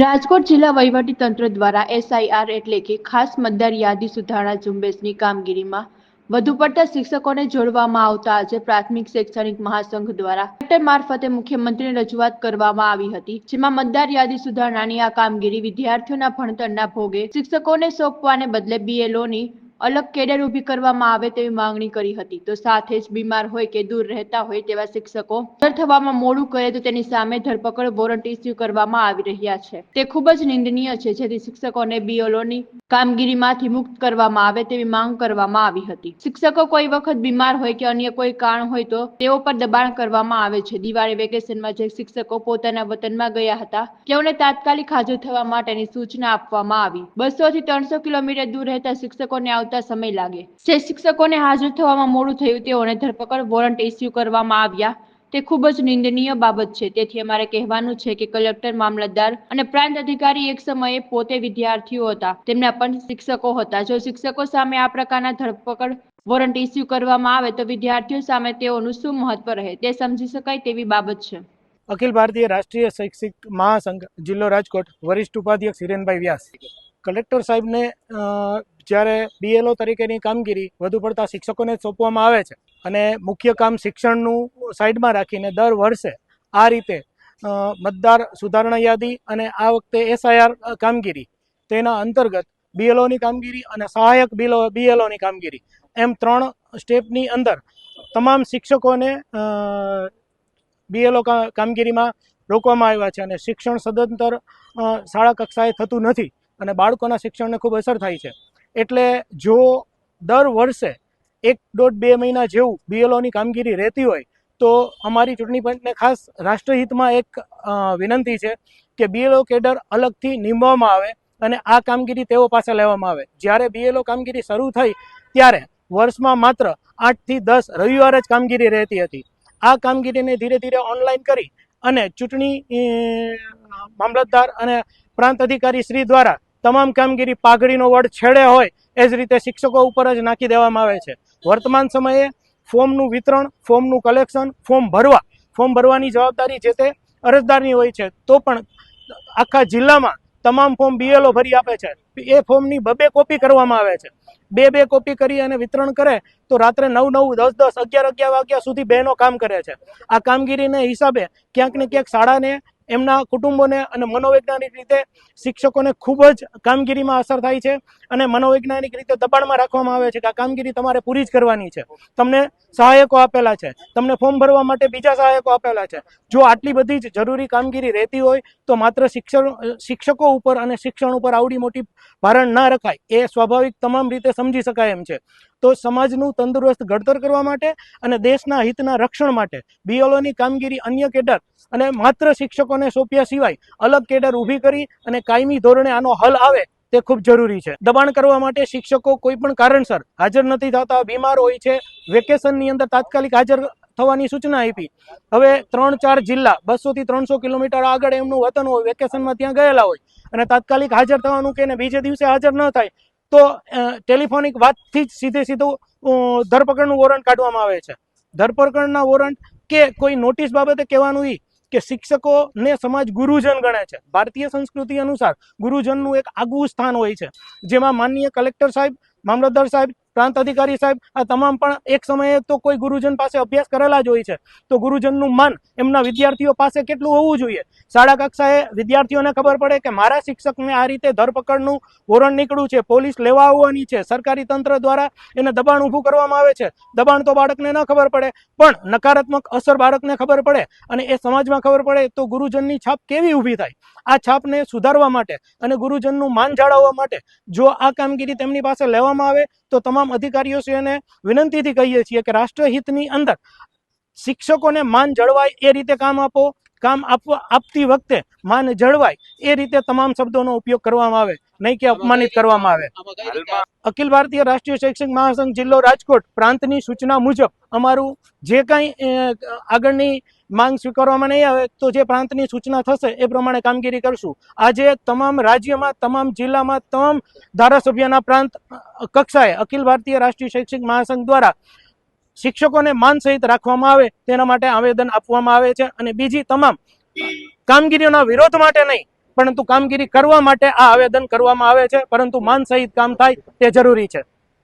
રાજકોટ જિલ્લા વહીવટી તંત્ર દ્વારા એસઆઈઆર એટલે કે ખાસ મતદાર યાદી સુધારણા ઝુંબેશની કામગીરીમાં વધુ પડતા શિક્ષકોને જોડવામાં આવતા આજે પ્રાથમિક શૈક્ષણિક મહાસંઘ દ્વારા કલેક્ટર મારફતે મુખ્યમંત્રીને રજૂઆત કરવામાં આવી હતી, જેમાં મતદાર યાદી સુધારણાની આ કામગીરી વિદ્યાર્થીઓના ભણતરના ભોગે શિક્ષકોને સોંપવાને બદલે બીએલઓની અલગ કેડર ઊભી કરવામાં આવે તેવી માંગણી કરી હતી. તો સાથે જ બીમાર હોય કે દૂર રહેતા હોય તેવા શિક્ષકો થવામાં મોડું કરે તો તેની સામે ધરપકડ વોરંટ ઇસ્યુ કરવામાં આવી રહ્યા છે. તે ખૂબ જ નિંદનીય છે, જેથી શિક્ષકોને બીઓલોની કામગીરીમાંથી મુક્ત કરવામાં આવે તેવી માંગ કરવામાં આવી હતી. શિક્ષકો કોઈ વખત બીમાર હોય કે અન્ય કોઈ કારણ હોય તો તેઓ પર દબાણ કરવામાં આવે છે. દિવાળી વેકેશનમાં જે શિક્ષકો પોતાના વતનમાં ગયા હતા, તેઓને તાત્કાલિક હાજર થવા માટેની સૂચના આપવામાં આવી. બસો થી ત્રણસો કિલોમીટર દૂર રહેતા શિક્ષકોને આવતા સમય લાગે. જે શિક્ષકોને હાજર થવામાં મોડું થયું, તેઓને ધરપકડ વોરંટ ઇસ્યુ કરવામાં આવ્યા. તે ખૂબ જ નિંદનીય બાબત છે. તેથી અમારે કહેવાનું છે કે કલેક્ટર, મામલતદાર અને પ્રાંત અધિકારી એક સમયે પોતે વિદ્યાર્થીઓ હતા. તેમના પણ શિક્ષકો હતા. જો શિક્ષકો સામે આ પ્રકારના ધરપકડ વોરંટ ઇસ્યુ કરવામાં આવે, તો વિદ્યાર્થીઓ સામે તેઓનું શું મહત્વ રહે? તે સમજી શકાય તેવી બાબત છે. અખિલ ભારતીય રાષ્ટ્રીય શૈક્ષિક મહાસંઘ જિલ્લો રાજકોટ વરિષ્ઠ ઉપાધ્યક્ષ હિરેનભાઈ વ્યાસ. કલેક્ટર સાહેબને જ્યારે બીએલઓ તરીકેની કામગીરી વધુ પડતા શિક્ષકોને સોંપવામાં આવે છે અને મુખ્ય કામ શિક્ષણનું સાઈડમાં રાખીને દર વર્ષે આ રીતે મતદાર સુધારણા યાદી અને આ વખતે એસઆઈઆર કામગીરી તેના અંતર્ગત બીએલઓની કામગીરી અને સહાયક બીલો બીએલઓની કામગીરી એમ ત્રણ સ્ટેપની અંદર તમામ શિક્ષકોને બીએલઓ કામગીરીમાં રોકવામાં આવ્યા છે અને શિક્ષણ સદંતર શાળા કક્ષાએ થતું નથી અને બાળકોના શિક્ષણને ખૂબ અસર થાય છે. એટલે જો દર વર્ષે એક દોઢ બે મહિના જેવું બીએલઓની કામગીરી રહેતી હોય, તો અમારી ચૂંટણી પંચને ખાસ રાષ્ટ્રહિતમાં એક વિનંતી છે કે બીએલઓ કેડર અલગથી નીમવામાં આવે અને આ કામગીરી તેઓ પાસે લેવામાં આવે. જ્યારે બીએલઓ કામગીરી શરૂ થઈ ત્યારે વર્ષમાં માત્ર આઠથી દસ રવિવારે જ કામગીરી રહેતી હતી. આ કામગીરીને ધીરે ધીરે ઓનલાઈન કરી અને ચૂંટણી મામલતદાર અને પ્રાંત અધિકારી શ્રી દ્વારા તમામ કામગીરી પાઘડીનો વડ છેડે હોય, એ જ રીતે શિક્ષકો ઉપર જ નાખી દેવામાં આવે છે. વર્તમાન સમયે ફોર્મનું વિતરણ, ફોર્મનું કલેક્શન, ફોર્મ ભરવા, ફોર્મ ભરવાની જવાબદારી જે તે અરજદારની હોય છે, તો પણ આખા જિલ્લામાં તમામ ફોર્મ બીએલઓ ભરી આપે છે. એ ફોર્મની બબે કોપી કરવામાં આવે છે. બે બે કોપી કરી અને વિતરણ કરે, તો રાત્રે નવ નવ, દસ દસ, અગિયાર અગિયાર વાગ્યા સુધી બહેનો કામ કરે છે. આ કામગીરીને હિસાબે ક્યાંક ને ક્યાંક શાળાને એમના કુટુંબોને અને મનોવૈજ્ઞાનિક રીતે શિક્ષકોને ખૂબ જ કામગીરીમાં અસર થાય છે અને મનોવૈજ્ઞાનિક રીતે દબાણમાં રાખવામાં આવે છે કે આ કામગીરી તમારે પૂરી જ કરવાની છે. તમને સહાયકો આપેલા છે. તમને ફોર્મ ભરવા માટે બીજા સહાયકો આપેલા છે. જો આટલી બધી જ જરૂરી કામગીરી રહેતી હોય તો માત્ર શિક્ષણ, શિક્ષકો ઉપર અને શિક્ષણ ઉપર આવડી મોટી ભારણ ના રખાય. એ સ્વાભાવિક તમામ રીતે સમજી શકાય એમ છે. તો સમાજનું તંદુરસ્ત ઘડતર કરવા માટે અને દેશના હિતના રક્ષણ માટે બીએલઓની કામગીરી અન્ય કેડર અને માત્ર શિક્ષકોને સોંપ્યા સિવાય અલગ કેડર ઊભી કરી અને કાયમી ધોરણે આનો હલ આવે તે ખૂબ જરૂરી છે. દબાણ કરવા માટે શિક્ષકો કોઈ પણ કારણસર હાજર નથી થતા, બીમાર હોય છે, વેકેશનની અંદર તાત્કાલિક હાજર થવાની સૂચના આપી. હવે ત્રણ ચાર જિલ્લા બસોથી ત્રણસો કિલોમીટર આગળ એમનું વતન હોય, વેકેશનમાં ત્યાં ગયેલા હોય અને તાત્કાલિક હાજર થવાનું કે બીજે દિવસે હાજર ન થાય તો ટેલિફોનિક વાતથી જ સીધે સીધું ધરપકડનું વોરંટ કાઢવામાં આવે છે. ધરપકડના વોરંટ કે કોઈ નોટિસ બાબતે કહેવાનું એ કે શિક્ષકોને સમાજ ગુરુજન ગણે છે. ભારતીય સંસ્કૃતિ અનુસાર ગુરુજનનું એક આગવું સ્થાન હોય છે. જેમાં માનનીય કલેક્ટર સાહેબ, મામલતદાર સાહેબ પ્રાંત અધિકારી સાહેબ, આ તમામ પણ એક સમયે તો કોઈ ગુરુજન પાસે અભ્યાસ કરેલા જ હોય છે. તો ગુરુજનનું મન એમના વિદ્યાર્થીઓ પાસે કેટલું હોવું જોઈએ? શાળા કક્ષાએ વિદ્યાર્થીઓને ખબર પડે કે મારા શિક્ષકને આ રીતે ધરપકડનું વોરંટ નીકળ્યું છે, પોલીસ લેવા આવવાની છે, સરકારી તંત્ર દ્વારા એને દબાણ ઊભું કરવામાં આવે છે. દબાણ તો બાળકને ન ખબર પડે, પણ નકારાત્મક અસર બાળકને ખબર પડે અને એ સમાજમાં ખબર પડે તો ગુરુજનની છાપ કેવી ઊભી થાય? આ છાપને સુધારવા માટે અને ગુરુજનનું માન જાળવવા માટે જો આ કામગીરી તેમની પાસે લેવામાં આવે તો તમામ અધિકારીઓશ્રીઓને વિનંતીથી કહીએ છીએ કે રાષ્ટ્રહિતની અંદર શિક્ષકોને માન જળવાય એ રીતે કામ આપો. કામ આપવા આપતી વખતે માન જળવાય. એ રીતે તમામ શબ્દોનો ઉપયોગ કરવામાં આવે. નહીં કે અપમાનિત કરવામાં આવે. અખિલ ભારતીય રાષ્ટ્રીય શૈક્ષણિક મહાસંઘ જિલ્લો રાજકોટ પ્રાંતની સૂચના મુજબ અમારું જે કાંઈ આગળની માંગ સ્વીકારવામાં નહીં આવે, તો જે પ્રાંતની સૂચના થશે એ પ્રમાણે કામગીરી કરશું. આજે તમામ રાજ્યમાં, તમામ જિલ્લામાં, તમામ ધારાસભ્યના પ્રાંત કક્ષાએ અખિલ ભારતીય રાષ્ટ્રીય શૈક્ષણિક મહાસંઘ દ્વારા શિક્ષકોને માન સહિત રાખવામાં આવે, તેના માટે આવેદન આપવામાં આવે છે. અને બીજી તમામ કામગીરીઓના વિરોધ માટે નહીં, પરંતુ કામગીરી કરવા માટે આ આવેદન કરવામાં આવે છે. પરંતુ માન સહિત કામ થાય તે જરૂરી છે.